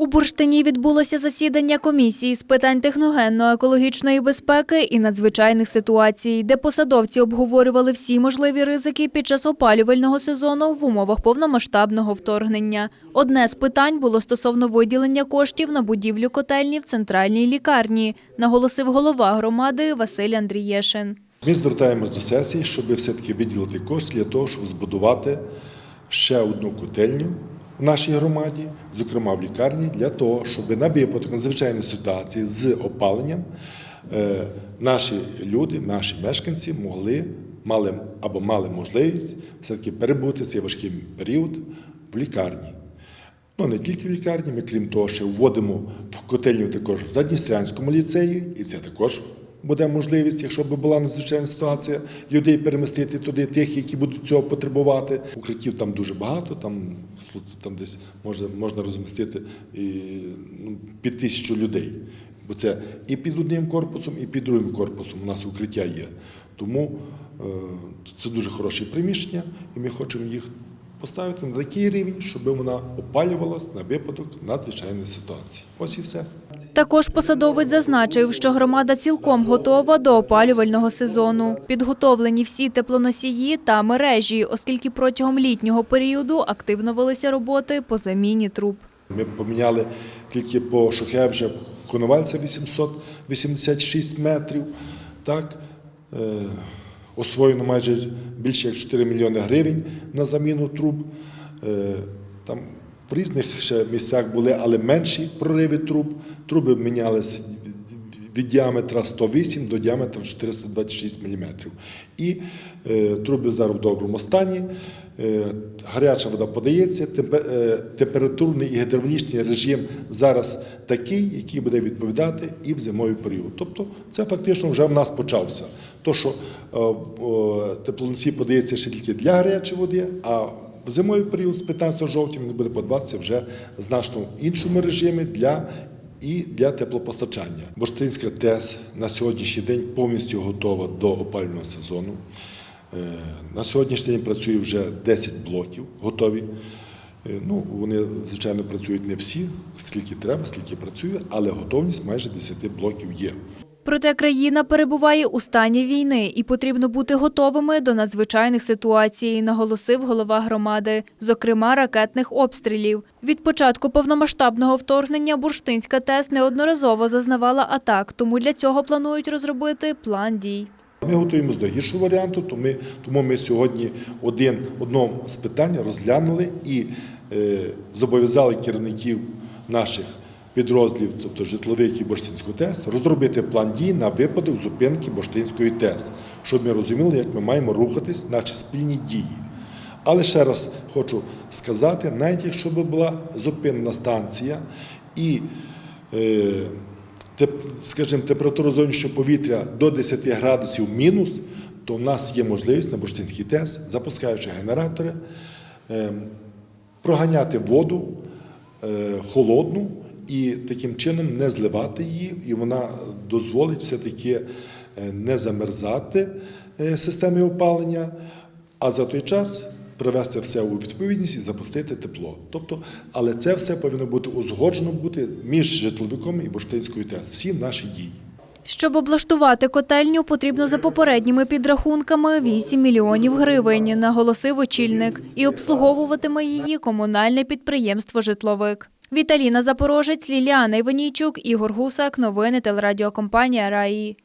У Бурштині відбулося засідання комісії з питань техногенно-екологічної безпеки і надзвичайних ситуацій, де посадовці обговорювали всі можливі ризики під час опалювального сезону в умовах повномасштабного вторгнення. Одне з питань було стосовно виділення коштів на будівлю котельні в центральній лікарні, наголосив голова громади Василь Андрієшин. Ми звертаємось до сесії, щоб все-таки виділити кошти для того, щоб збудувати ще одну котельню в нашій громаді, зокрема в лікарні, для того, щоб на випадок надзвичайної ситуації з опаленням е, наші люди, наші мешканці могли мали або мали можливість все-таки перебути цей важкий період в лікарні. Ну, не тільки в лікарні, ми крім того, ще вводимо в котельню також в Задністрянському ліцеї, і це також буде можливість, якщо б була надзвичайна ситуація, людей перемістити туди, тих, які будуть цього потребувати. Укриттів там дуже багато, там, там десь можна, можна розмістити і, ну, під тисячу людей. Бо це і під одним корпусом, і під другим корпусом у нас укриття є. Тому е, це дуже хороше приміщення, і ми хочемо їх поставити на такий рівень, щоб вона опалювалась на випадок надзвичайної ситуації. Ось і все. Також посадовець зазначив, що громада цілком готова до опалювального сезону. Підготовлені всі теплоносії та мережі, оскільки протягом літнього періоду активно велися роботи по заміні труб. Ми поміняли тільки по Шухевжа Коновальця 886 метрів. Так, е, освоєно майже більше як 4 мільйони гривень на заміну труб. Е, там в різних ще місцях були, але менші прориви труб. Труби мінялися від діаметра 108 до діаметра 426 мм. І е, труби зараз в доброму стані. Е, гаряча вода подається, е, температурний і гідравлічний режим зараз такий, який буде відповідати і в зимовий період. Тобто це фактично вже в нас почався. То, що е, в теплоносій подається ще тільки для гарячої води, а в зимовий період з 15 жовтня він буде подаватися вже в значно іншому режимі для і для теплопостачання. Бурштинська ТЕС на сьогоднішній день повністю готова до опалювального сезону. Е, На сьогоднішній день працює вже 10 блоків готові. Е, Ну, вони, звичайно, працюють не всі, скільки треба, скільки працює, але готовність майже 10 блоків є. Проте країна перебуває у стані війни і потрібно бути готовими до надзвичайних ситуацій, наголосив голова громади, зокрема ракетних обстрілів. Від початку повномасштабного вторгнення Бурштинська ТЕС неодноразово зазнавала атак, тому для цього планують розробити план дій. Ми готуємося до гіршого варіанту, то ми, тому ми сьогодні один, одно з питань розглянули і е, зобов'язали керівників наших підрозділів, тобто житлових і Борштинської ТЕС, розробити план дій на випадок зупинки Борштинської ТЕС, щоб ми розуміли, як ми маємо рухатись, наші спільні дії. Але ще раз хочу сказати, навіть якщо б була зупинена станція і, е, скажімо, температура зовнішнього повітря до 10 градусів мінус, то в нас є можливість на Бурштинській ТЕС, запускаючи генератори, е, проганяти воду е, холодну і таким чином не зливати її, і вона дозволить все-таки е, не замерзати е, системі опалення, а за той час привести все у відповідність і запустити тепло. Тобто, але це все повинно бути узгоджено бути між житловиком і Бурштинською ТЕС. Всі наші дії. Щоб облаштувати котельню, потрібно за попередніми підрахунками 8 мільйонів гривень, наголосив очільник, і обслуговуватиме її комунальне підприємство «Житловик». Віталіна Запорожець, Ліліана Іванійчук, Ігор Гусак. Новини телерадіокомпанія «Раї».